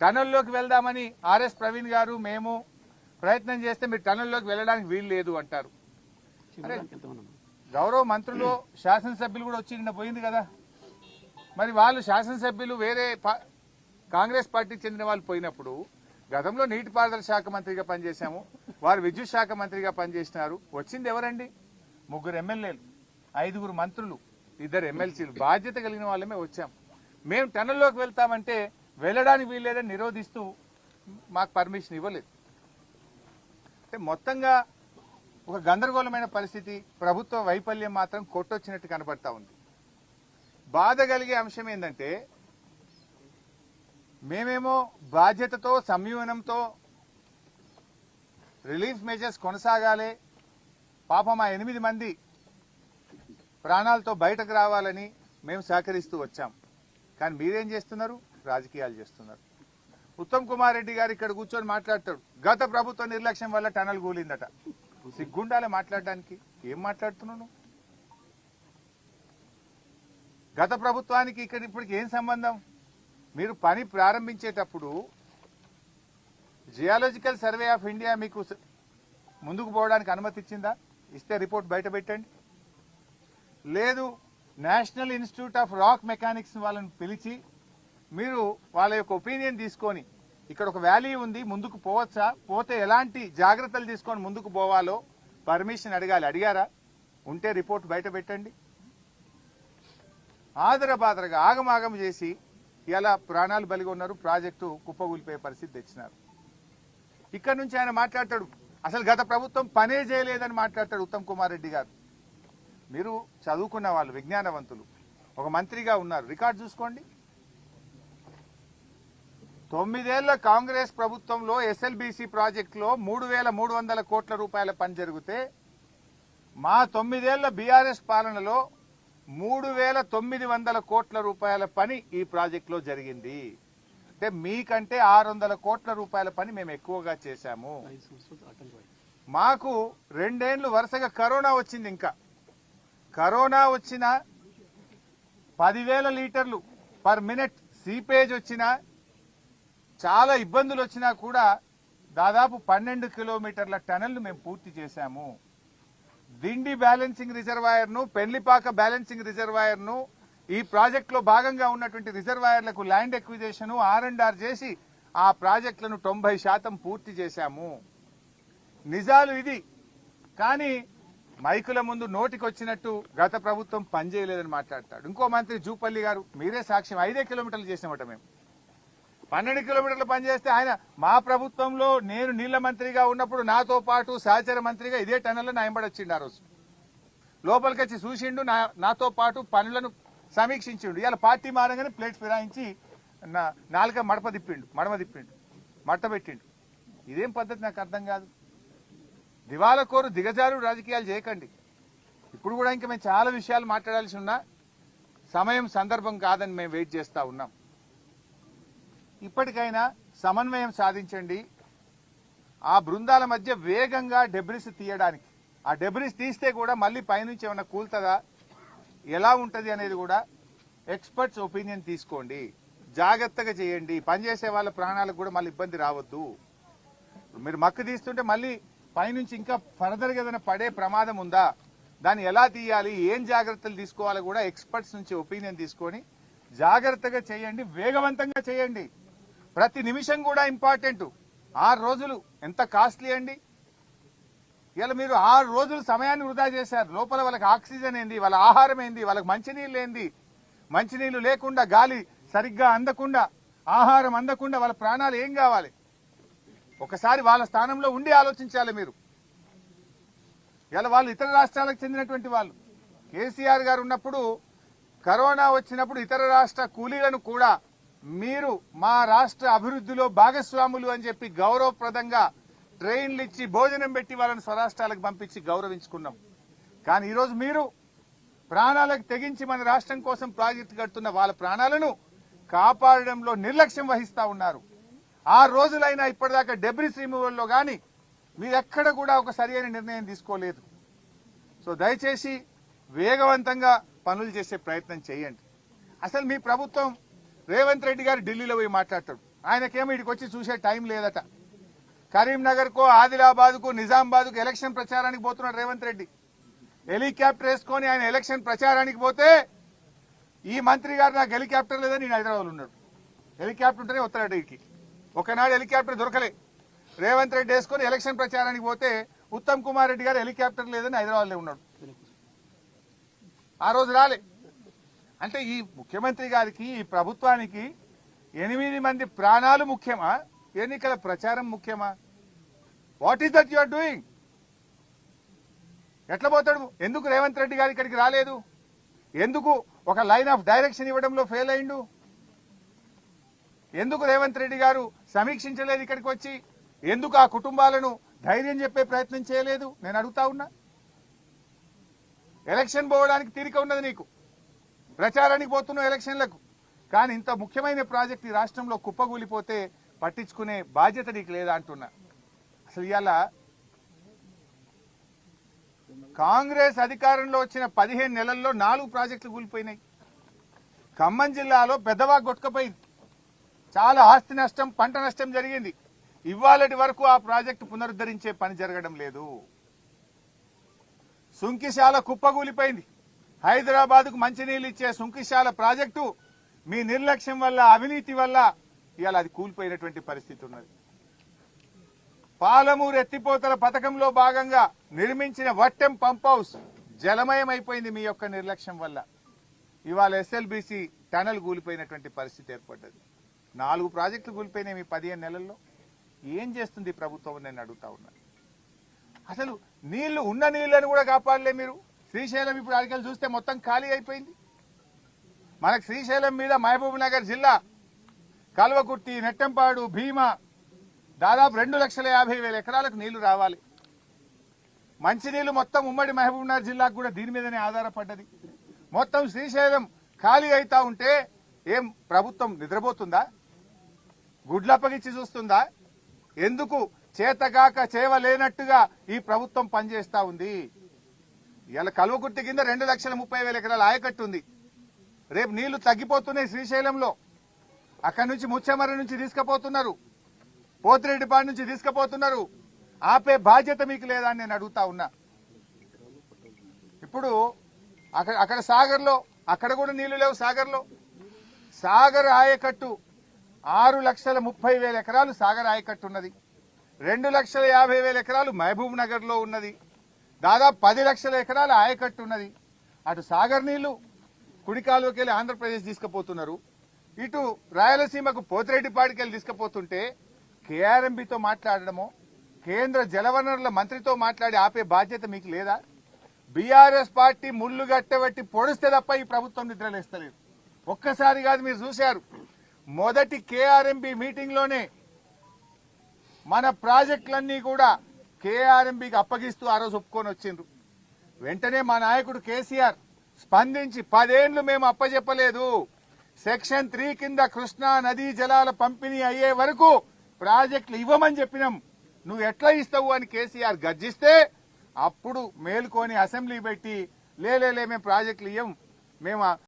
టనల్లోకి వెళ్దామని ఆర్ఎస్ ప్రవీణ్ గారు మేము ప్రయత్నం చేస్తే మీరు టనల్లోకి వెళ్ళడానికి వీలు లేదు అంటారు. గౌరవ మంత్రులు శాసనసభ్యులు కూడా వచ్చి నిన్న పోయింది కదా. మరి వాళ్ళు శాసనసభ్యులు వేరే పా- కాంగ్రెస్ పార్టీకి చెందిన వాళ్ళు పోయినప్పుడు గతంలో నీటిపారుదల శాఖ మంత్రిగా పనిచేశాము వారు విద్యుత్ శాఖ మంత్రిగా పనిచేసినారు. వచ్చింది ఎవరండి? ముగ్గురు ఎమ్మెల్యేలు ఐదుగురు మంత్రులు ఇద్దరు ఎమ్మెల్సీలు. బాధ్యత కలిగిన వాళ్ళమే వచ్చాం. మేము టనల్లోకి వెళ్తామంటే వెళ్ళడానికి వీల్లేదని నిరోధిస్తూ మాకు పర్మిషన్ ఇవ్వలేదు. అంటే మొత్తంగా ఒక గందరగోళమైన పరిస్థితి ప్రభుత్వ వైఫల్యం మాత్రం కొట్టొచ్చినట్టు కనబడతా ఉంది. బాధ కలిగే అంశం ఏంటంటే మేమేమో బాధ్యతతో సంయమనంతో రిలీఫ్ మెజర్స్ కొనసాగాలి. పాపం ఆ ఎనిమిది మంది ప్రాణాలతో బయటకు రావాలని మేము సహకరిస్తూ వచ్చాం. కానీ మీరేం చేస్తున్నారు? రాజకీయాలు చేస్తున్నారు. ఉత్తమ్ కుమార్ రెడ్డి గారు ఇక్కడ కూర్చొని మాట్లాడతాడు. గత ప్రభుత్వ నిర్లక్ష్యం వల్ల టనల్ కూలిందట. సిగ్గుండాలే మాట్లాడడానికి. ఏం మాట్లాడుతున్నాను గత ప్రభుత్వానికి ఇక్కడ ఇప్పటికి ఏం సంబంధం? మీరు పని ప్రారంభించేటప్పుడు జియాలజికల్ సర్వే ఆఫ్ ఇండియా మీకు ముందుకు పోవడానికి అనుమతి ఇచ్చిందా? ఇస్తే రిపోర్ట్ బయట పెట్టండి. లేదు national institute of rock mechanics వాళ్ళని పిలిచి మీరు వాళ్ళ యొక్క ఒపీనియన్ తీసుకొని ఇక్కడ ఒక వ్యాలీ ఉంది ముందుకు పోవచ్చా? పోతే ఎలాంటి జాగ్రత్తలు తీసుకొని ముందుకు పోవాలో పర్మిషన్ అడగాలి. అడిగారా? ఉంటే రిపోర్ట్ బయట పెట్టండి. ఆదరబాదరగా ఆగమాగం చేసి ఇలా ప్రాణాలు బలిగి ఉన్నారు ప్రాజెక్టు కుప్పగూలిపోయే పరిస్థితి తెచ్చినారు. ఇక్కడ నుంచి ఆయన మాట్లాడతాడు. అసలు గత ప్రభుత్వం పనే చేయలేదని మాట్లాడతాడు ఉత్తమ్ కుమార్ రెడ్డి గారు. మీరు చదువుకున్న వాళ్ళు విజ్ఞానవంతులు ఒక మంత్రిగా ఉన్నారు. రికార్డు చూసుకోండి. తొమ్మిదేళ్ళ కాంగ్రెస్ ప్రభుత్వంలో ఎస్ఎల్బీసీ ప్రాజెక్టులో మూడు వేల మూడు వందల కోట్ల రూపాయల పని జరిగితే మా తొమ్మిదేళ్ళ బీఆర్ఎస్ పాలనలో మూడు వేల తొమ్మిది వందల కోట్ల రూపాయల పని ఈ ప్రాజెక్టులో జరిగింది. అంటే మీకంటే ఆరు వందల కోట్ల రూపాయల పని మేము ఎక్కువగా చేశాము. మాకు రెండేళ్ళు వరుసగా కరోనా వచ్చింది ఇంకా. కరోనా వచ్చిన పదివేల లీటర్లు పర్ మినిట్ సీపేజ్ వచ్చినా చాలా ఇబ్బందులు వచ్చినా కూడా దాదాపు పన్నెండు కిలోమీటర్ల టనల్ను మేము పూర్తి చేశాము. దిండి బ్యాలెన్సింగ్ రిజర్వాయర్ను పెళ్ళిపాక బ్యాలెన్సింగ్ రిజర్వాయర్ను ఈ ప్రాజెక్టులో భాగంగా ఉన్నటువంటి రిజర్వాయర్లకు land acquisition R and R చేసి ఆ ప్రాజెక్టులను తొంభై శాతం పూర్తి చేశాము. నిజాలు ఇది. కానీ మైకుల ముందు నోటికొచ్చినట్టు గత ప్రభుత్వం పనిచేయలేదని మాట్లాడతాడు. ఇంకో మంత్రి జూపల్లి గారు మీరే సాక్ష్యం ఐదే కిలోమీటర్లు చేసినామట మేము. పన్నెండు కిలోమీటర్లు పనిచేస్తే ఆయన మా ప్రభుత్వంలో నేను నీళ్ళ మంత్రిగా ఉన్నప్పుడు నాతో పాటు సహచర మంత్రిగా ఇదే టన్నెల్లో నా ఎంబడి ఆ రోజు. లోపలికి వచ్చి చూసిండు నా- నాతో పాటు పనులను సమీక్షించిండు. ఇలా పార్టీ మారంగానే ప్లేట్ ఫిరాయించి నా నాలుక మడప తిప్పిండు మడమ తిప్పిండు మట్ట పెట్టిండు. ఇదేం పద్ధతి నాకు అర్థం కాదు. దివాల కోరు దిగజారు రాజకీయాలు చేయకండి. ఇప్పుడు కూడా ఇంకా మేము చాలా విషయాలు మాట్లాడాల్సి ఉన్నా సమయం సందర్భం కాదని మేము వెయిట్ చేస్తూ ఉన్నాం. ఇప్పటికైనా సమన్వయం సాధించండి. ఆ బృందాల మధ్య వేగంగా డెబ్రిస్ తీయడానికి. ఆ డెబ్రిస్ తీస్తే కూడా మళ్ళీ పైనుంచి ఏమైనా కూల్తుందా? ఎలా ఉంటుంది అనేది కూడా ఎక్స్పర్ట్స్ ఒపీనియన్ తీసుకోండి. జాగ్రత్తగా చేయండి. పనిచేసే వాళ్ళ ప్రాణాలకు కూడా మళ్ళీ ఇబ్బంది రావద్దు. మీరు మక్కు తీస్తుంటే మళ్ళీ పైనుంచి ఇంకా ఫర్దర్గా ఏదైనా పడే ప్రమాదం ఉందా? దాన్ని ఎలా తీయాలి? ఏం జాగ్రత్తలు తీసుకోవాలో కూడా ఎక్స్పర్ట్స్ నుంచి ఒపీనియన్ తీసుకొని జాగ్రత్తగా చేయండి. వేగవంతంగా చేయండి. ప్రతి నిమిషం కూడా ఇంపార్టెంట్. ఆరు రోజులు ఎంత కాస్ట్లీ అండి? ఇలా మీరు ఆరు రోజులు సమయాన్ని వృధా చేశారు. లోపల వాళ్ళకి ఆక్సిజన్ ఏంది? వాళ్ళ ఆహారం ఏంది? వాళ్ళకి మంచినీళ్ళు ఏంది? మంచినీళ్ళు లేకుండా గాలి సరిగ్గా అందకుండా ఆహారం అందకుండా వాళ్ళ ప్రాణాలు ఏం కావాలి? ఒకసారి వాళ్ళ స్థానంలో ఉండి ఆలోచించాలి మీరు. ఇలా వాళ్ళు ఇతర రాష్ట్రాలకు చెందినటువంటి వాళ్ళు. కేసీఆర్ గారు ఉన్నప్పుడు కరోనా వచ్చినప్పుడు ఇతర రాష్ట్ర కూలీలను కూడా మీరు మా రాష్ట్ర అభివృద్ధిలో భాగస్వాములు అని చెప్పి గౌరవప్రదంగా ట్రైన్లు ఇచ్చి భోజనం పెట్టి వాళ్ళని స్వరాష్ట్రాలకు పంపించి గౌరవించుకున్నాం. కానీ ఈరోజు మీరు ప్రాణాలకు తెగించి మన రాష్ట్రం కోసం ప్రాజెక్టు కడుతున్న వాళ్ళ ప్రాణాలను కాపాడడంలో నిర్లక్ష్యం వహిస్తా ఉన్నారు. ఆ రోజులైనా ఇప్పటిదాకా డెబ్రిస్ రిమూవల్లో కానీ మీరు ఎక్కడ కూడా ఒక సరియైన నిర్ణయం తీసుకోలేదు. సో దయచేసి వేగవంతంగా పనులు చేసే ప్రయత్నం చేయండి. అసలు మీ ప్రభుత్వం రేవంత్ రెడ్డి గారు ఢిల్లీలో పోయి మాట్లాడతాడు. ఆయనకేమో ఇక్కడికి వచ్చి చూసే టైం లేదట. కరీంనగర్కు ఆదిలాబాద్కు నిజామాబాద్కు ఎలక్షన్ ప్రచారానికి పోతున్నాడు రేవంత్ రెడ్డి. హెలికాప్టర్ వేసుకొని ఆయన ఎలక్షన్ ప్రచారానికి పోతే ఈ మంత్రి గారు నాకు హెలికాప్టర్ లేదని నేను హైదరాబాద్ ఉన్నాడు. హెలికాప్టర్ ఉంటేనే వస్తాడు ఇక్కడికి ఒకనాడు హెలికాప్టర్ దొరకలే. రేవంత్ రెడ్డి వేసుకొని ఎలక్షన్ ప్రచారానికి పోతే ఉత్తమ్ కుమార్ రెడ్డి గారు హెలికాప్టర్ లేదని హైదరాబాద్లో ఉన్నాడు. ఆ రోజు రాలే. అంటే ఈ ముఖ్యమంత్రి గారికి ఈ ప్రభుత్వానికి ఎనిమిది మంది ప్రాణాలు ముఖ్యమా? ఎన్నికల ప్రచారం ముఖ్యమా? What is that you are doing ఎట్లా పోతాడు? ఎందుకు రేవంత్ రెడ్డి గారు ఇక్కడికి రాలేదు? ఎందుకు ఒక లైన్ ఆఫ్ డైరెక్షన్ ఇవ్వడంలో ఫెయిల్ అయిండు? ఎందుకు రేవంత్ రెడ్డి గారు సమీక్షించలేదు ఇక్కడికి వచ్చి? ఎందుకు ఆ కుటుంబాలను ధైర్యం చెప్పే ప్రయత్నం చేయలేదు? నేను అడుగుతా ఉన్నా. ఎలక్షన్ పోవడానికి తీరిక ఉన్నది నీకు. ప్రచారానికి పోతున్నావు ఎలక్షన్లకు. కానీ ఇంత ముఖ్యమైన ప్రాజెక్ట్ ఈ రాష్ట్రంలో కుప్పగూలిపోతే పట్టించుకునే బాధ్యత నీకు లేదా అంటున్నా. అసలు ఇవాళ కాంగ్రెస్ అధికారంలో వచ్చిన పదిహేను నెలల్లో నాలుగు ప్రాజెక్టులు కూలిపోయినాయి. ఖమ్మం జిల్లాలో పెద్దవా కొట్టుకపోయింది చాలా ఆస్తి నష్టం పంట నష్టం జరిగింది. ఇవాళటి వరకు ఆ ప్రాజెక్టు పునరుద్ధరించే పని జరగడం లేదు. సుంకిశాల కుప్పగూలిపోయింది. హైదరాబాద్కు మంచినీళ్ళు ఇచ్చే సుంకిశాల ప్రాజెక్టు మీ నిర్లక్ష్యం వల్ల అవినీతి వల్ల ఇవాళ అది కూలిపోయినటువంటి పరిస్థితి ఉన్నది. పాలమూరు ఎత్తిపోతల పథకంలో భాగంగా నిర్మించిన వట్టెం పంప్ హౌస్ జలమయం అయిపోయింది మీ యొక్క నిర్లక్ష్యం వల్ల. ఇవాళ ఎస్ఎల్బీసీ టనల్ కూలిపోయినటువంటి పరిస్థితి ఏర్పడ్డది. నాలుగు ప్రాజెక్టులు కూలిపోయినాయి మీ పదిహేను నెలల్లో. ఏం చేస్తుంది ప్రభుత్వం నేను అడుగుతా ఉన్నాను అసలు నీళ్ళు ఉన్న నీళ్ళను కూడా కాపాడలే మీరు. శ్రీశైలం ఇప్పుడు అడిగలు చూస్తే మొత్తం ఖాళీ అయిపోయింది. మనకు శ్రీశైలం మీద మహబూబ్ నగర్ జిల్లా కల్వకుర్తి నెట్టంపాడు భీమా దాదాపు రెండు లక్షల యాభై వేల ఎకరాలకు నీళ్ళు రావాలి. మంచినీళ్ళు మొత్తం ఉమ్మడి మహబూబ్నగర్ జిల్లాకు కూడా దీని మీదనే ఆధారపడ్డది. మొత్తం శ్రీశైలం ఖాళీ అవుతా ఉంటే ఏం ప్రభుత్వం నిద్రపోతుందా? గుడ్లప్పగిచ్చి చూస్తుందా? ఎందుకు చేతగాక చేవలేనట్టుగా ఈ ప్రభుత్వం పనిచేస్తా ఉంది? ఇలా కల్వకుర్తి కింద రెండు లక్షల ముప్పై వేల ఎకరాల ఆయకట్టు ఉంది. రేపు నీళ్ళు తగ్గిపోతున్నాయి శ్రీశైలంలో. అక్కడి నుంచి ముచ్చెమర్రి నుంచి తీసుకుపోతున్నారు. పోతిరెడ్డిపాడు నుంచి తీసుకుపోతున్నారు. ఆపే బాధ్యత మీకు లేదా అని నేను అడుగుతా ఉన్నా. ఇప్పుడు అక్కడ అక్కడ సాగర్లో అక్కడ కూడా నీళ్ళు లేవు సాగర్లో. సాగర్ ఆయకట్టు ఆరు లక్షల ముప్పై వేల ఎకరాలు సాగర్ ఆయకట్టు ఉన్నది. రెండు లక్షల యాభై వేల ఎకరాలు మహబూబ్ నగర్లో ఉన్నది. దాదాపు పది లక్షల ఎకరాల ఆయకట్టు ఉన్నది. అటు సాగర్ నీళ్ళు కుడికాలువకి వెళ్ళి ఆంధ్రప్రదేశ్ తీసుకుపోతున్నారు. ఇటు రాయలసీమకు పోతిరెడ్డిపాడికి వెళ్ళి తీసుకుపోతుంటే కేఆర్ఎంబితో మాట్లాడడమో కేంద్ర జలవనరుల మంత్రితో మాట్లాడి ఆపే బాధ్యత మీకు లేదా? బీఆర్ఎస్ పార్టీ ముళ్ళు గట్టబట్టి పొడిస్తే తప్ప ఈ ప్రభుత్వం నిద్రలేస్తలేదు. ఒక్కసారి కాదు మీరు చూశారు. మొదటి కేఆర్ఎంబి మీటింగ్లోనే మన ప్రాజెక్టులన్నీ కూడా కేఆర్ఎంబికి అప్పగిస్తూ ఆ రోజు ఒప్పుకొని వచ్చిండ్రు. వెంటనే మా నాయకుడు కేసీఆర్ స్పందించి పదేండ్లు మేము అప్పజెప్పలేదు. సెక్షన్ త్రీ కింద కృష్ణా నదీ జలాల పంపిణీ అయ్యే వరకు ప్రాజెక్టులు ఇవ్వమని చెప్పినాం. నువ్వు ఎట్లా ఇస్తావు? అని కేసీఆర్ గర్జిస్తే అప్పుడు మేలుకొని అసెంబ్లీ పెట్టి లేలే లే, మేము ప్రాజెక్టులు ఇవ్వం మేము